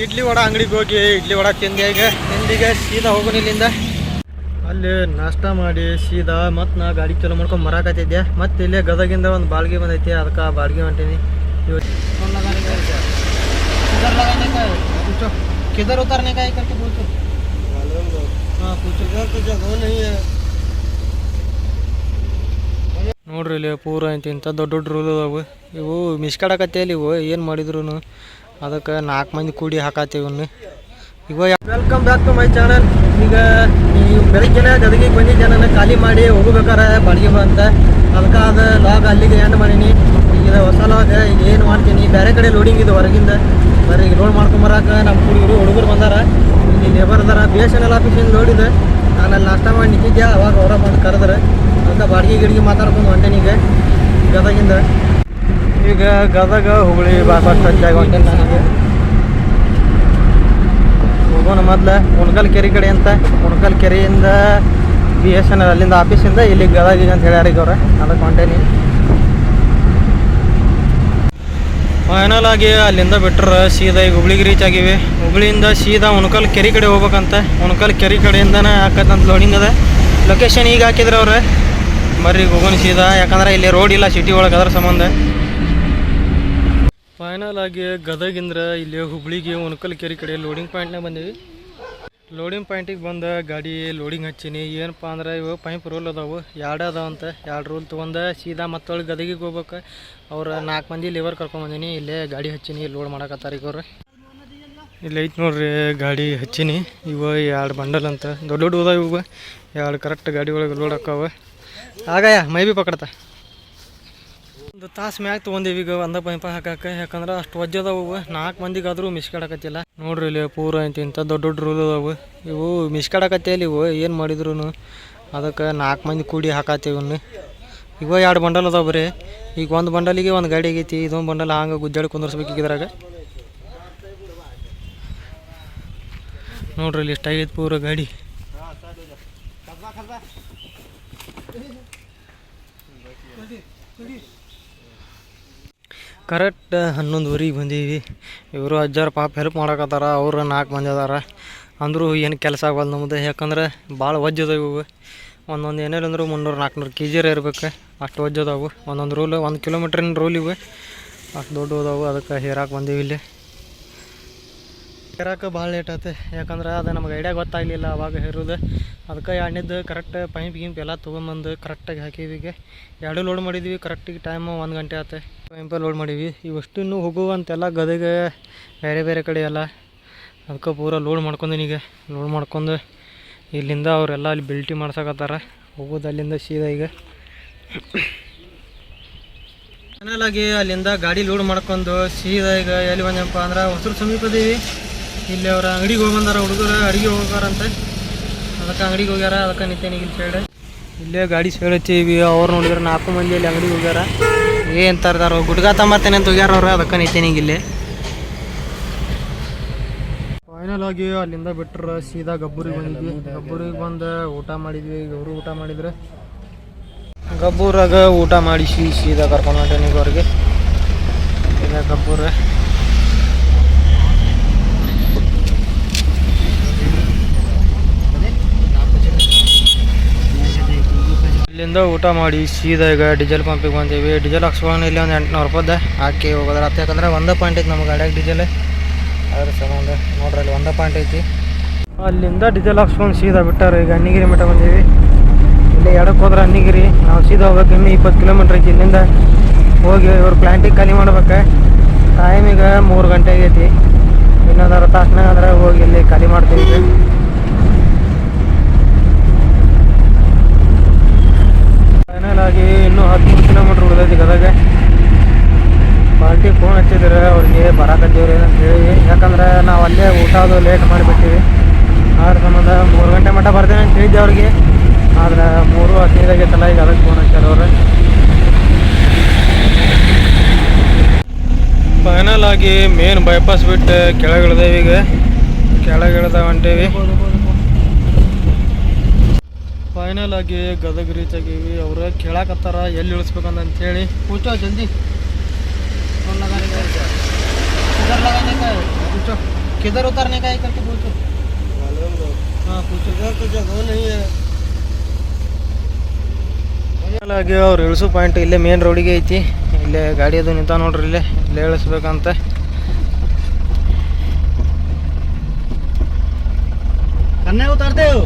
ಇಡ್ಲಿ ವಡ ಅಂಗಡಿಗೆ ಹೋಗಿ ಇಡ್ಲಿ ವಡ ತಿಂದೆ ಈಗ ತಿಂದೀಗ ಸೀದಾ ಹೋಗೋಣ ಇಲ್ಲಿಂದ ಅಲ್ಲಿ ನಾಷ್ಟ ಮಾಡಿ ಸೀದಾ ಮತ್ತೆ ನಾ ಗಾಡಿ ಚಲೋ ಮಾಡ್ಕೊಂಡು ಮರಾಕತ್ತಿದ್ದೆ ಮತ್ತೆ ಇಲ್ಲೇ ಗದಗಿಂದ ಒಂದು ಬಾಳ್ಗೆ ಬಂದೈತಿ ಅದಕ್ಕೆ ಆ ಬಾಳ್ಗೆ ಹೊಂಟೀನಿ ಇವತ್ತು पूछो किधर उतरने का है करके पूछो हाँ पूछो इधर तो जगह नहीं है ನೋಡ್ರಿ ಇಲ್ಲಿ ಪೂರ ಐತಿ ಇಂಥ ದೊಡ್ಡ ದೊಡ್ಡ ರೂಲ್ ಅದಾವು ಇವು ಮಿಸ್ಕಾಡಕತ್ತೇಲಿ ಇವು ಏನು ಮಾಡಿದ್ರು ಅದಕ್ಕೆ ನಾಲ್ಕು ಮಂದಿ ಕೂಡಿ ಹಾಕತ್ತೀವಿ ಇವನ್ನ ಈಗ welcome back to my channel ಈಗ ಈ ಬೆಳಗ್ಗೆನೆ ಗದಗಿಗೆ ಬಂದಿದ್ದ ನಾನು ಖಾಲಿ ಮಾಡಿ ಹೋಗ್ಬೇಕಾರೆ ಬಾಡಿಗೆ ಅಂತ ಅದಕ್ಕೆ ಅದು ಲಾಗ್ ಅಲ್ಲಿಗೆ ಎಂಡ್ ಮಾಡೀನಿ. ಈಗ ಹೊಸ ಲಾಗ್ ಈಗ ಏನು ಮಾಡ್ತೀನಿ? ಬೇರೆ ಕಡೆ ಲೋಡಿಂಗ್ ಇದು ಹೊರಗಿಂದ. ಬರೀ ಲೋಡ್ ಮಾಡ್ಕೊಂಬರಾಕ ನಮ್ಮ ಹುಡುಗರು ಹುಡುಗರು ಬಂದಾರ. ಇಲ್ಲಿ ಲೇಬರ್ ಅದಾರ. ಬಿ ಎಸ್ ಎನ್ ಎಲ್ ಆಫೀಸಿಂದ ನೋಡಿದೆ ನಾನು ಅಲ್ಲಿ ನಾಷ್ಟ ಮಾಡಿ ನಿಂತಿದ್ದೆ ಅವಾಗ ಅವರ ಬಂದು ಕರೆದ್ರೆ. ಅದಕ್ಕೆ ಬಾಡಿಗೆ ಗಿಡಿಗೆ ಮಾತಾಡ್ಕೊಂಡು ಹೊಂಟೇನೀಗ ಗದಗಿಂದ. ಈಗ ಗದಗ, ಹುಬ್ಳಿ ಬಾಬಾ ಟಚ್ ಆಗಿ ಹೊಂಟೇನಿ ನನಗೆ ಹೋಗೋಣ ಮೊದ್ಲು ಉಣಕಲ್ ಕೆರೆ ಕಡೆ ಅಂತ. ಉಣಕಲ್ ಕೆರೆಯಿಂದ ಬಿ ಎಸ್ ಎನ್ ಎಲ್ ಅಲ್ಲಿಂದ ಆಫೀಸಿಂದ ಇಲ್ಲಿ ಗದಗಿಗೆ ಅಂತ ಹೇಳ್ಯಾರ ಈಗ ಅವ್ರೆ. ಅದಕ್ಕೆ ಹೊಂಟೇನಿ. ಫೈನಲ್ ಆಗಿ ಅಲ್ಲಿಂದ ಬಿಟ್ರು ಸೀದಾ ಈಗ ಹುಬ್ಳಿಗೆ ರೀಚ್ ಆಗಿವಿ. ಹುಬ್ಳಿಯಿಂದ ಸೀದಾ ಉಣಕಲ್ ಕೆರೆ ಕಡೆ ಹೋಗ್ಬೇಕಂತ. ಉಣಕಲ್ ಕೆರೆ ಕಡೆಯಿಂದನೇ ಹಾಕತ್ತಂತ ಲೋಡಿಂಗ್ ಅದ. ಲೊಕೇಶನ್ ಈಗ ಹಾಕಿದ್ರೆ ಅವ್ರೆ. ಬರ್ರಿ ಹೋಗೋಣ ಸೀದಾ. ಯಾಕಂದ್ರೆ ಇಲ್ಲಿ ರೋಡ್ ಇಲ್ಲ ಸಿಟಿ ಒಳಗೆ ಅದ್ರ ಸಂಬಂಧ. ಫೈನಲ್ ಆಗಿ ಗದಗಿಂದ್ರ ಇಲ್ಲಿ ಹುಬ್ಳಿಗೆ ಒನಕಲ್ ಕೆರೆ ಕಡೆ ಲೋಡಿಂಗ್ ಪಾಯಿಂಟ್ನಾಗ ಬಂದೀವಿ. ಲೋಡಿಂಗ್ ಪಾಯಿಂಟಿಗೆ ಬಂದ ಗಾಡಿ ಲೋಡಿಂಗ್ ಹಚ್ಚೀನಿ. ಏನಪ್ಪ ಅಂದ್ರೆ ಇವು ಪೈಪ್ ರೋಲ್ ಅದಾವು. ಎರಡು ಅದಾವಂತ ಎರಡು ರೋಲ್ ತೊಗೊಂಡು ಸೀದಾ ಮತ್ತೊಳಗೆ ಗದಗಿಗೆ ಹೋಗ್ಬೇಕು. ಅವ್ರು ನಾಲ್ಕು ಮಂದಿ ಲೇಬರ್ ಕರ್ಕೊಂಬಂದೀನಿ ಇಲ್ಲೇ ಗಾಡಿ ಹಚ್ಚೀನಿ. ಲೋಡ್ ಮಾಡಕತ್ತಾರ ಈಗ ಅವ್ರು ಇಲ್ಲಿ ಐತೆ ನೋಡ್ರಿ ಗಾಡಿ ಹಚ್ಚೀನಿ. ಇವ ಎರಡು ಬಂಡಲ್ ಅಂತ. ದೊಡ್ಡ ದೊಡ್ಡ ಅದಾವ ಇವು. ಎರಡು ಕರೆಕ್ಟ್ ಗಾಡಿ ಒಳಗೆ ಲೋಡ್ ಹಾಕವ. ಆಗಯ್ಯ ಮೈ ಬಿ ಪಕಡ್ತಾ. ಒಂದು ತಾಸು ಮ್ಯಾಗ ತೊಗೊಂಡೀವಿ ಈಗ ಒಂದ ಪೈಪ ಹಾಕಕ್ಕೆ. ಯಾಕಂದ್ರೆ ಅಷ್ಟು ವಜ್ಜದವು ನಾಲ್ಕು ಮಂದಿಗಾದ್ರೂ ಮಿಸ್ಕಾಡಕತ್ತಿಲ್ಲ. ನೋಡ್ರಿ ಇಲ್ಲಿ ಪೂರ ಅಂತ ಇಂಥ ದೊಡ್ಡ ದೊಡ್ಡ ರೂಲ್ ಅದಾವು. ಇವು ಮಿಸ್ಕಾಡಕತ್ತೇಲಿ ಇವು. ಏನು ಮಾಡಿದ್ರು ಅದಕ್ಕೆ ನಾಲ್ಕು ಮಂದಿ ಕೂಡಿ ಹಾಕತ್ತೀವಿ ಇವನ್ನ ಇವ ಎರಡು ಬಂಡಲ್ ಅದಾವ ಬರೀ. ಈಗ ಒಂದು ಬಂಡಲಿಗೆ ಒಂದು ಗಾಡಿ ಆಗೈತಿ. ಇದೊಂದು ಬಂಡಲ್ ಹಂಗೆ ಗುಜ್ಜಾಡಿ ಕುಂದರ್ಸ್ಬೇಕು ಇದ್ರಾಗ. ನೋಡ್ರಿ ಇಲ್ಲಿ ಇಷ್ಟ ಆಗೈತಿ ಪೂರ ಗಾಡಿ. ಕರೆಕ್ಟ್ ಹನ್ನೊಂದುವರೆಗೆ ಬಂದೀವಿ. ಇವರು ಅಜ್ಜಾರು ಪಾಪ ಹೆಲ್ಪ್ ಮಾಡಕತ್ತಾರ, ಅವರು ನಾಲ್ಕು ಮಂದಿ ಅದಾರ. ಅಂದರೂ ಏನು ಕೆಲಸ ಆಗಲ್ಲ ನಮ್ಮದು ಯಾಕಂದ್ರೆ ಭಾಳ ಇವು. ಒಂದೊಂದು ಏನಿಲ್ಲ ಅಂದರೂ ಮುನ್ನೂರು ನಾಲ್ಕುನೂರು ಕೆ ಜಿರ ಇರ್ಬೇಕು. ಅಷ್ಟು ವಜ್ಜ ಅದಾವು. ಒಂದೊಂದು ರೂಲ್ ಒಂದು ಕಿಲೋಮೀಟ್ರಿನ ರೂಲ್ ಇವೆ. ಅಷ್ಟು ದೊಡ್ಡ ಅದಾವು ಅದಕ್ಕೆ ಹೇರಾಕೆ ಬಂದೀವಿ ಇಲ್ಲಿ. ಹೇರಾಕ ಭಾಳ ಲೇಟ್ ಆಯ್ತು ಯಾಕಂದ್ರೆ ಅದು ನಮ್ಗೆ ಐಡಿಯಾ ಗೊತ್ತಾಗಲಿಲ್ಲ ಅವಾಗ ಇರೋದು. ಅದಕ್ಕೆ ಎಣ್ಣೆದ್ದು ಕರೆಕ್ಟ್ ಪೈಪ್ ಗಿಂಪ್ ಎಲ್ಲ ತೊಗೊಂಬಂದು ಕರೆಕ್ಟಾಗಿ ಹಾಕಿದ್ವಿ ಎರಡು ಲೋಡ್ ಮಾಡಿದ್ವಿ ಕರೆಕ್ಟಿಗೆ ಟೈಮ್ ಒಂದು ಗಂಟೆ ಆಯ್ತು ಪೈಂಪ ಲೋಡ್ ಮಾಡೀವಿ ಇನ್ನೂ ಹೋಗುವಂತೆಲ್ಲ ಗದಗ ಬೇರೆ ಬೇರೆ ಕಡೆ ಎಲ್ಲ. ಅದಕ್ಕೆ ಪೂರ ಲೋಡ್ ಮಾಡ್ಕೊಂಡೀನಿ ಈಗ. ಲೋಡ್ ಮಾಡ್ಕೊಂಡು ಇಲ್ಲಿಂದ ಅವರೆಲ್ಲ ಅಲ್ಲಿ ಬಿಲ್ಟಿ ಮಾಡ್ಸಕತ್ತಾರ. ಹೋಗೋದು ಅಲ್ಲಿಂದ ಸೀದಾ ಈಗ. ಆಗಿ ಅಲ್ಲಿಂದ ಗಾಡಿ ಲೋಡ್ ಮಾಡ್ಕೊಂಡು ಸೀದಾ ಈಗ ಎಲ್ಲಿ ಬಂದಪ್ಪ ಅಂದ್ರೆ ಹೊಸರು ಸಮೀಪ ಇದೀವಿ ಇಲ್ಲಿ ಅವ್ರ ಅಂಗಡಿಗೆ ಹೋಗಿ ಬಂದಾರ, ಹುಡುಗರು ಅಡಿಗೆ ಹೋಗಾರಂತೆ ಅದಕ್ಕೆ ಅಂಗಡಿಗೆ ಹೋಗ್ಯಾರ, ಅದಕ್ಕೆ ನಿಂತೇನೆ ಇಲ್ಲಿ ಸೈಡ್ ಇಲ್ಲೇ ಗಾಡಿ ಸೈಡ್ ಅವ್ರು ನೋಡಿದ್ರೆ ನಾಲ್ಕು ಮಂದಿ ಅಲ್ಲಿ ಅಂಗಡಿಗೆ ಹೋಗ್ಯಾರ. ಏನು ತರ್ದಾರ ಗುಡ್ಗಾ ತಮ್ಮತ್ತೇನೆ ಅಂತ ಹೋಗ್ಯಾರ ಅವ್ರು, ಅದಕ್ಕೆ ನಿಂತೇನೆ ಇಲ್ಲಿ. ಫೈನಲ್ ಆಗಿ ಅಲ್ಲಿಂದ ಬಿಟ್ಟರು ಸೀದಾ ಗಬ್ಬೂರಿಗೆ ಬಂದಿದ್ವಿ ಗಬ್ಬೂರಿಗೆ ಬಂದು ಊಟ ಮಾಡಿದ್ವಿ, ಇವರು ಊಟ ಮಾಡಿದ್ರೆ. ಗಬ್ಬೂರಾಗ ಊಟ ಮಾಡಿಸಿ ಸೀದಾ ಕರ್ಕೊಂಡು ನೀವು ಅವ್ರಿಗೆ ಈಗ ಗಬ್ಬೂರ. ಇಲ್ಲಿಂದ ಊಟ ಮಾಡಿ ಸೀದಾ ಈಗ ಡೀಸೆಲ್ ಪಂಪಿಗೆ ಬಂದೀವಿ. ಡೀಸೆಲ್ ಹಾಕ್ಸ್ಕೊಂಡು ಇಲ್ಲಿ ಒಂದು ಎಂಟುನೂರು ರೂಪಾಯ್ದು ಹಾಕಿ ಹೋಗೋದ್ರ ಆತ ಯಾಕಂದ್ರೆ ಒಂದೇ ಪಾಯಿಂಟ್ ಐತಿ ನಮ್ಮ ಗಾಡಿಯಾಗ ಡೀಸೆಲ್. ಅದ್ರ ಸಂಬಂಧ ನೋಡ್ರಿ ಅಲ್ಲಿ ಒಂದೇ ಪಾಯಿಂಟ್ ಐತಿ. ಅಲ್ಲಿಂದ ಡೀಸೆಲ್ ಹಾಕ್ಸ್ಕೊಂಡು ಸೀದಾ ಬಿಟ್ಟಾರೆ. ಈಗ ಅನ್ನಿಗಿರಿ ಮಠ ಬಂದೀವಿ. ಇಲ್ಲಿ ಎಡಕ್ಕೆ ಹೋದ್ರೆ ಅನ್ನಿಗಿರಿ. ನಾವು ಸೀದಾ ಹೋಗ್ಬೇಕು. ಇನ್ನೂ ಇಪ್ಪತ್ತು ಕಿಲೋಮೀಟ್ರ್ ಐತಿ ಇಲ್ಲಿಂದ. ಹೋಗಿ ಇವ್ರು ಪ್ಲ್ಯಾಂಟಿಗೆ ಖಾಲಿ ಮಾಡ್ಬೇಕು. ಟೈಮ್ ಈಗ ಮೂರು ಗಂಟೆ ಆಗೈತಿ. ಇನ್ನೊಂದು ಅರ್ಧ ತಾಸ್ನಾಗ ಅಂದ್ರೆ ಹೋಗಿ ಇಲ್ಲಿ ಖಾಲಿ ಮಾಡ್ತೀವಿ. ಆಗಿ ಇನ್ನೂ ಹದಿಮೂರು ಕಿಲೋಮೀಟ್ರ್ ಉಳಿದೈತಿ ಗದಗ. ಪಾರ್ಟಿ ಫೋನ್ ಹಚ್ಚಿದ್ರೆ ಅವ್ರಿಗೆ ಬರಾಕತ್ತೀವ್ರಿ ಅಂತ ಹೇಳಿ. ಯಾಕಂದ್ರೆ ನಾವು ಅಲ್ಲೇ ಊಟ ಅದು ಲೇಟ್ ಮಾಡಿಬಿಟ್ಟಿವಿ. ಆದ್ರೆ ಸಂಬಂಧ ಮೂರು ಗಂಟೆ ಮಟ್ಟ ಬರ್ತೇನೆ ಅಂತ ಹೇಳಿದ್ದೆ ಅವ್ರಿಗೆ. ಆದ್ರೆ ಮೂರು ಹದಿನೈದಾಗೈತಲ್ಲ ಈಗ ಅದಕ್ಕೆ ಫೋನ್ ಹಚ್ಚಾರ ಅವ್ರು. ಫೈನಲ್ ಆಗಿ ಮೇನ್ ಬೈಪಾಸ್ ಬಿಟ್ಟು ಕೆಳಗಿಳ್ದೇವಿ ಈಗ. ಕೆಳಗಿಳ್ದ ಹೊಂಟೇವಿ ಫೈನಲ್ ಆಗಿ ಗದಗ ರೀಚ್ ಆಗೀವಿ ಅವ್ರು ಕೇಳಾಕತ್ತಾರ ಎಲ್ಲಿ ಇಳಿಸ್ಬೇಕಂತ ಅಂತೇಳಿ ಕೂಚೋ ಜಲ್ದಿ फोन लगाने का इधर लगाने का है पूछो किधर उतरने का है करके पूछो हाँ पूछो इधर तो जगह नहीं है ಹಾಗೆ ಅವ್ರು ಇಳಿಸೋ ಪಾಯಿಂಟ್ ಇಲ್ಲೇ ಮೇನ್ ರೋಡಿಗೆ ಐತಿ ಇಲ್ಲೇ ಗಾಡಿ ಅದು ನಿಂತ ನೋಡ್ರಿ ಇಲ್ಲೇ ಇಲ್ಲೇ ಇಳಿಸ್ಬೇಕಂತ ಕನ್ನೇ ಉತ್ತಾರ್ದೇವು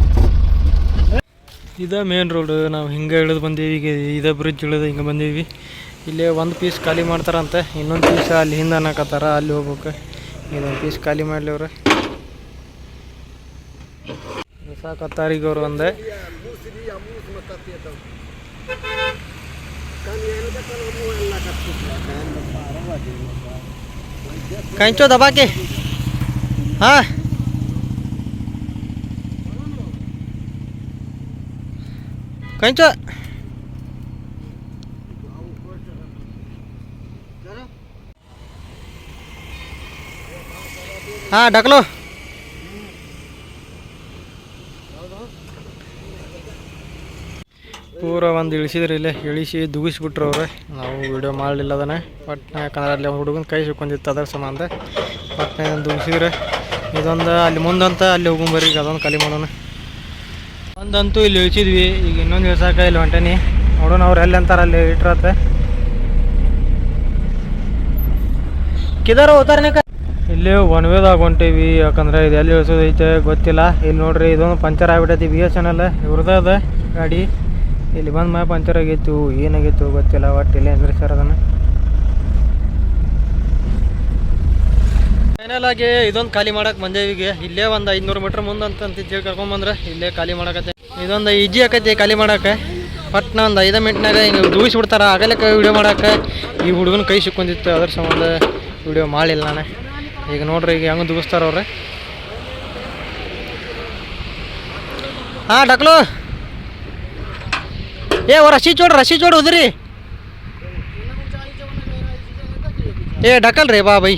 ಇದ ಮೇನ್ ರೋಡ್ ನಾವು ಹಿಂಗೆ ಇಳಿದು ಬಂದೀವಿ, ಈಗ ಇದ ಬ್ರಿಡ್ಜ್ ಇಳಿದು ಹಿಂಗೆ ಬಂದೀವಿ. ಇಲ್ಲಿ ಒಂದು ಪೀಸ್ ಖಾಲಿ ಮಾಡ್ತಾರಂತೆ, ಇನ್ನೊಂದು ಪೀಸ್ ಅಲ್ಲಿ ಹಿಂದೆ ಅನ್ನಕತ್ತಾರ, ಅಲ್ಲಿ ಹೋಗ್ಬೇಕು. ಇನ್ನೊಂದು ಪೀಸ್ ಖಾಲಿ ಮಾಡಲಿ ಅವ್ರೆ ಸಾಕತ್ತಾರೀಗ ಅವ್ರು ಒಂದೇ ಕಂಚೋ ದಬಾಕೆ. ಹಾಂ. ಕಂಚ ಹಾಂ ಡಕ್ಲು ಪೂರ ಒಂದು ಇಳಿಸಿದ್ರಿ ಇಲ್ಲೇ. ಇಳಿಸಿ ದುಗಿಸ್ಬಿಟ್ರು ಅವ್ರೆ. ನಾವು ವಿಡಿಯೋ ಮಾಡಲಿಲ್ಲ ಅದನ್ನೇ. ಬಟ್ ಯಾಕಂದ್ರೆ ಅಲ್ಲಿ ಒಂದು ಹುಡುಗನ ಕೈ ಸಿಕ್ಕೊಂಡಿತ್ತು ಅದರ ಸಂಬಂಧ. ಪಟ್ನ ದುಗಿಸಿದ್ರೆ, ಇದೊಂದು ಅಲ್ಲಿ ಮುಂದಂತ ಅಲ್ಲಿ ಹೋಗುಂಬರಿ ಈಗ ಅದೊಂದು ಕಲಿ ಮಾಡೋಣ. ಒಂದಂತೂ ಇಲ್ಲಿ ಇಳಿಸಿದ್ವಿ ಈಗ ಇನ್ನೊಂದು ಇಳ್ಸಾಕ ಇಲ್ಲಿ ಹೊಂಟೇನಿ. ನೋಡೋಣ ಅವ್ರು ಎಲ್ಲಿ ಅಂತಾರ ಅಲ್ಲಿ ಇಟ್ರತ್ತೆ ಕಿದಾರ ಉತ್ತಾರನೆ ಇಲ್ಲಿ ಒನ್ ವೇದಾಗ ಹೊಂಟೀವಿ. ಯಾಕಂದ್ರೆ ಇದು ಎಲ್ಲಿ ಇಳಿಸೋದೈತೆ ಗೊತ್ತಿಲ್ಲ. ಇಲ್ಲಿ ನೋಡ್ರಿ, ಇದೊಂದು ಪಂಚರ್ ಆಗ್ಬಿಟ್ಟೈತಿ ಬಿ ಎಸ್ ಎನ್ ಎಲ್ ಇವ್ರದ್ದು ಅದ ಗಾಡಿ. ಇಲ್ಲಿ ಬಂದ ಮ್ಯಾಲೆ ಪಂಚರ್ ಆಗಿತ್ತು ಏನಾಗಿತ್ತು ಗೊತ್ತಿಲ್ಲ ಒಟ್ಟು ಇಲ್ಲಿ ಅಂದ್ರೆ ಸರ್ ಅದನ್ನು. ಫೈನಲ್ ಆಗಿ ಇದೊಂದು ಖಾಲಿ ಮಾಡಕ್ಕೆ ಬಂದೇವಿ ಈಗ. ಇಲ್ಲೇ ಒಂದು ಐದುನೂರು ಮೀಟ್ರ್ ಮುಂದೆ ಅಂತ ಅಂತ ಬಂದ್ರೆ ಕರ್ಕೊಂಬಂದ್ರೆ ಇಲ್ಲೇ ಖಾಲಿ ಮಾಡಕತ್ತೆ. ಇದೊಂದು ಈಜಿ ಆಕತಿ ಖಾಲಿ ಮಾಡಕ್ಕೆ. ಪಟ್ನ ಒಂದು ಐದು ಮಿನಿಟ್ನಾಗ ಹಿಂಗೆ ದೂಗಿಸ್ಬಿಡ್ತಾರ ಆಗಲಕ್ಕೆ ವಿಡಿಯೋ ಮಾಡಕ್ಕೆ. ಈ ಹುಡುಗನ ಕೈ ಸಿಕ್ಕೊಂಡಿತ್ತು, ಅದ್ರ ಸಂಬಂಧ ವಿಡಿಯೋ ಮಾಡಿಲ್ಲ ನಾನು. ಈಗ ನೋಡ್ರಿ, ಈಗ ಹೆಂಗೆ ದೂಗಿಸ್ತಾರ ಅವ್ರೆ ಹಾಂ, ಡಕ್ಲು. ಏ, ಓ ರಶಿ ಚೋಡ್ ರಶಿ ಚೋಡ್ ಉದ್ರಿ. ಏ ಡಕಲ್ ರೀ ಬಾ, ಬೈ.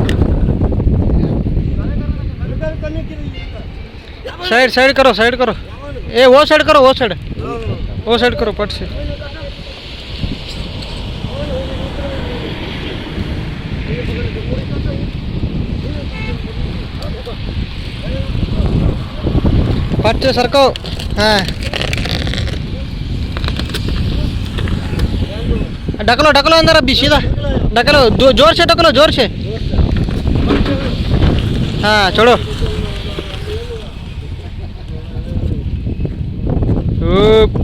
साइड करो साइड करो ए वो साइड करो वो साइड वो साइड करो पट से पट से सरको हाँ ढकलो ढकलो अंदर अभी सीधा ढकलो दो- जोर से ढकलो जोर से हाँ छोड़ो ಊಪ್.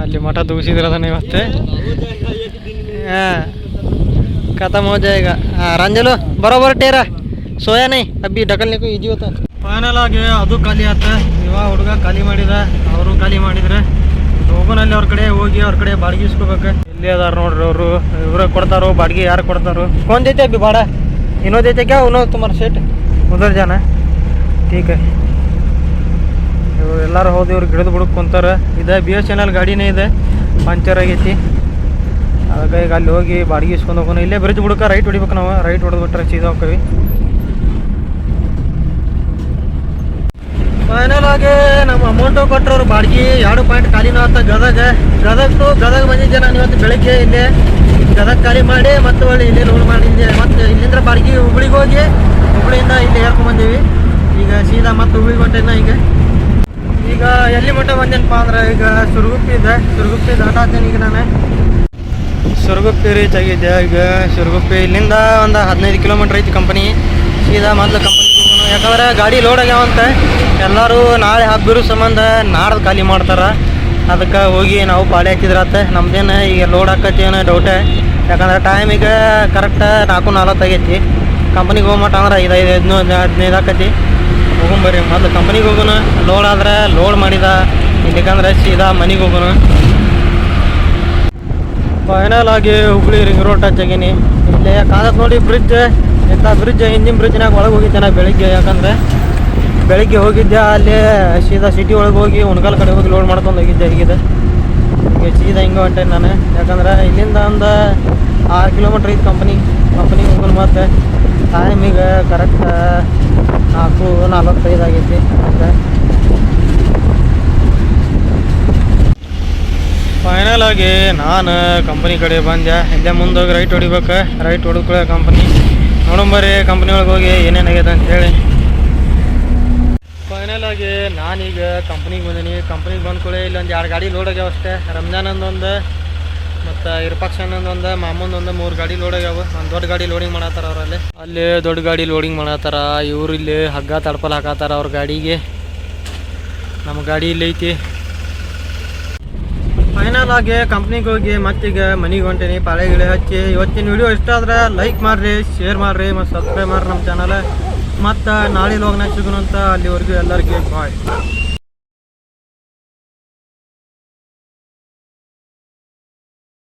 ಅಲ್ಲಿ ಮಠ ದೂಸಿದ್ರ ಅದನ್ನ ಇವತ್ತೆ हाँ खत्म हो जाएगा हाँ रंजलो बरोबर टेरा सोया नहीं अभी ढकलने को ಈಜಿ होता ಫೈನಲ್ ಆಗಿ ಅದು ಖಾಲಿ ಆತ ಇವ ಹುಡುಗ ಖಾಲಿ ಮಾಡಿದ ಅವರು ಖಾಲಿ ಮಾಡಿದ್ರೆ ಹೋಗೋನಲ್ಲಿ ಅವ್ರ ಕಡೆ ಹೋಗಿ ಅವ್ರ ಕಡೆ ಬಾಡಿಗೆ ಇಸ್ಕೋಬೇಕು ಇಲ್ಲಿ ಅದಾರ ನೋಡ್ರಿ ಅವರು ಇವ್ರ ಕೊಡ್ತಾರೋ ಬಾಡಿಗೆ ಯಾರು ಕೊಡ್ತಾರೋ कौन देते अभी भाड़ा इनो देते क्या उनो तुम्हारा सेट उधर जाना ठीक है ಇವ್ರು ಎಲ್ಲರೂ ಹೋದ, ಇವ್ರು ಗಿಡದ ಬುಡಕ್ಕೆ ಕುಂತಾರ. ಇದೆ ಬಿ ಎಸ್ ಎನ್ ಎಲ್ ಗಾಡಿನೇ ಇದೆ. ಪಂಚರ್ ಆಗೈತಿ. ಅದಕ್ಕೆ ಈಗ ಅಲ್ಲಿ ಹೋಗಿ ಬಾಡಿಗೆ ಇಸ್ಕೊಂಡು ಹೋಗೋಣ. ಇಲ್ಲೇ ಬ್ರಿಡ್ಜ್ ಬುಡಕ್ಕೆ ರೈಟ್ ಹೊಡಿಬೇಕು ನಾವು. ರೈಟ್ ಹೊಡೆದು ಬಿಟ್ರೆ ಸೀದಾ ಹೋಗ್ತೀವಿ ಫೈನಲ್ ಆಗಿ ನಮ್ಮ ಅಮೌಂಟು ಕೊಟ್ಟರು ಬಾಡಿಗೆ ಎರಡು ಪಾಯಿಂಟ್ ಖಾಲಿನೂ ಅಂತ ಗದಗ. ಗದಗ ಟು ಗದಗ ಬಂದಿದ್ದೆ ನಾನು ಇವತ್ತು ಬೆಳಗ್ಗೆ ಇಲ್ಲೇ ಗದಗ ಖಾಲಿ ಮಾಡಿ ಮತ್ತೆ ಒಳ್ಳೆ ಇಲ್ಲೇ ಲೋಡ್ ಮಾಡಿದ್ದೆ ಮತ್ತೆ ಇಲ್ಲಿಂದ ಬಾಡಿಗೆ ಹುಬ್ಳಿಗೆ ಹೋಗಿ ಹುಬ್ಳಿಯಿಂದ ಇಲ್ಲಿ ಹೇರ್ಕೊಂಡ್ ಬಂದೀವಿ. ಈಗ ಸೀದಾ ಮತ್ತೆ ಹುಬ್ಳಿಗೆ ಹೊಂಟೇನ ಈಗ. ಈಗ ಎಲ್ಲಿ ಮಟ್ಟ ಬಂದೇನಪ್ಪ ಅಂದ್ರೆ ಈಗ ಸುರಗುಪ್ಪಿ ಇದೆ. ಸುರಗುಪ್ಪಿ ದಾಟಾತೇನೆ ಈಗ ನಾನು. ಸುರಗುಪ್ಪಿ ರೀಚ್ ಆಗಿದ್ದೆ ಈಗ ಸುರಗುಪ್ಪಿ ಇಲ್ಲಿಂದ ಒಂದು ಹದಿನೈದು ಕಿಲೋಮೀಟ್ರ್ ಐತಿ ಕಂಪನಿ ಸೀದಾ ಮೊದಲು ಕಂಪನಿ ಯಾಕಂದ್ರೆ ಗಾಡಿ ಲೋಡ್ ಆಗ್ಯಾವಂತ. ಎಲ್ಲರೂ ನಾಳೆ ಹಬ್ಬಿರೋ ಸಂಬಂಧ ನಾಡ್ದು ಖಾಲಿ ಮಾಡ್ತಾರೆ. ಅದಕ್ಕೆ ಹೋಗಿ ನಾವು ಪಾಳಿ ಹಾಕಿದ್ರತ್ತ ನಮ್ದೇನು ಈಗ ಲೋಡ್ ಹಾಕತಿ ಏನೋ ಡೌಟೆ ಯಾಕಂದ್ರೆ ಟೈಮ್ ಈಗ ಕರೆಕ್ಟ್ ನಾಲ್ಕು ನಾಲ್ಕು ಆಗೈತಿ. ಕಂಪ್ನಿಗೆ ಹೋಗ್ಮಟ ಅಂದ್ರೆ ಐದು ಐದು ಹದಿನೈದು ಹದಿನೈದು ಆಕತಿ. ಹೋಗೊಂಬರ್ರಿ ಮೊದಲು ಕಂಪ್ನಿಗೆ ಹೋಗೋಣ. ಲೋಡ್ ಆದ್ರೆ ಲೋಡ್ ಮಾಡಿದ. ಇಲ್ಲಿಕಂದ್ರೆ ಸೀದಾ ಮನೆಗೆ ಹೋಗೋಣ. ಫೈನಲ್ ಆಗಿ ಹುಬ್ಳಿ ರಿಂಗ್ ರೋಡ್ ಟಚ್ ಆಗೀನಿ. ಇಲ್ಲಿ ಕಾಣತ್ ನೋಡಿ ಬ್ರಿಡ್ಜ್ ಇಂಥ ಬ್ರಿಡ್ಜ್ ಹಿಂದಿನ ಬ್ರಿಡ್ಜ್ನಾಗ ಒಳಗೆ ಹೋಗಿದ್ದೆ ನಾ ಬೆಳಿಗ್ಗೆ. ಯಾಕಂದ್ರೆ ಬೆಳಿಗ್ಗೆ ಹೋಗಿದ್ದೆ, ಅಲ್ಲಿ ಸೀದಾ ಸಿಟಿ ಒಳಗೆ ಹೋಗಿ ಉಣ್ಗಾಲ್ ಕಡೆ ಹೋಗಿ ಲೋಡ್ ಮಾಡ್ಕೊಂಡು ಹೋಗಿದ್ದೆ ಹೀಗಿದೆ ಈಗ ಸೀದಾ ಹಿಂಗೆ ಹೊಂಟೆ ನಾನು. ಯಾಕಂದ್ರೆ ಇಲ್ಲಿಂದ ಒಂದು ಆರು ಕಿಲೋಮೀಟ್ರ್ ಐತೆ ಕಂಪ್ನಿ ಕಂಪ್ನಿಗೆ ಹೋಗೋಣ ಮತ್ತೆ. ಟೈಮಿಗೆ ಕರೆಕ್ಟ್ ನಾಲ್ಕು ನಲ್ವತ್ತೈದು ಆಗೈತಿ. ಮತ್ತೆ ಫೈನಲ್ ಆಗಿ ನಾನು ಕಂಪ್ನಿ ಕಡೆ ಬಂದೆ. ಇಲ್ಲೇ ಮುಂದೋಗಿ ರೈಟ್ ಹೊಡಿಬೇಕು. ರೈಟ್ ಹೊಡೆದ್ಕೊಳ್ಳೋ ಕಂಪ್ನಿ ನೋಡಂಬರಿ ಕಂಪ್ನಿ ಒಳಗೆ ಹೋಗಿ ಏನೇನಾಗ್ಯದ ಅಂತೇಳಿ ಫೈನಲ್ ಆಗಿ ನಾನೀಗ ಕಂಪ್ನಿಗೆ ಬಂದೀನಿ. ಕಂಪ್ನಿಗೆ ಬಂದ್ಕೊಳ್ಳಿ ಇಲ್ಲೊಂದು ಎರಡು ಗಾಡಿ ಲೋಡ್ ಆಗ್ಯಾವ ಅಷ್ಟೇ. ರಂಜಾನ್ ಒಂದು. ಮತ್ತು ಇರ್ಪಕ್ಷನ್ ಒಂದು ಮಾಮೂನ್ ಒಂದು, ಮೂರು ಗಾಡಿ ಲೋಡ್ ಆಗ್ಯಾವ ಒಂದು ದೊಡ್ಡ ಗಾಡಿ ಲೋಡಿಂಗ್ ಮಾಡತ್ತಾರ ಅವರಲ್ಲಿ. ಅಲ್ಲಿ ದೊಡ್ಡ ಗಾಡಿ ಲೋಡಿಂಗ್ ಮಾಡತ್ತಾರ ಇವ್ರು ಇಲ್ಲಿ ಹಗ್ಗ ತಡ್ಪಲ್ ಹಾಕತ್ತಾರ ಅವ್ರ ಗಾಡಿಗೆ. ನಮ್ಮ ಗಾಡಿ ಇಲ್ಲಿ ಐತಿ. ಫೈನಲ್ ಆಗಿ ಕಂಪ್ನಿಗೆ ಹೋಗಿ ಮತ್ತೀಗ ಮನಿಗೆ ಹೊಂಟೇನಿ. ಪಾಳೆ ಗಿಳೆ ಹಚ್ಚಿ. ಇವತ್ತಿನ ವಿಡಿಯೋ ಇಷ್ಟ ಆದ್ರೆ ಲೈಕ್ ಮಾಡಿರಿ ಶೇರ್ ಮಾಡಿರಿ, ಮತ್ತು ಸಬ್ಸ್ಕ್ರೈಬ್ ಮಾಡ್ರಿ ನಮ್ಮ ಚಾನಲ್ ಮತ್ತು ನಾಳೆ ಲೋಗ್ನಾಗ ಸಿಗೋಣ ಅಂತ ಅಲ್ಲಿವರೆಗೂ ಎಲ್ಲರಿಗೂ ಬಾಯ್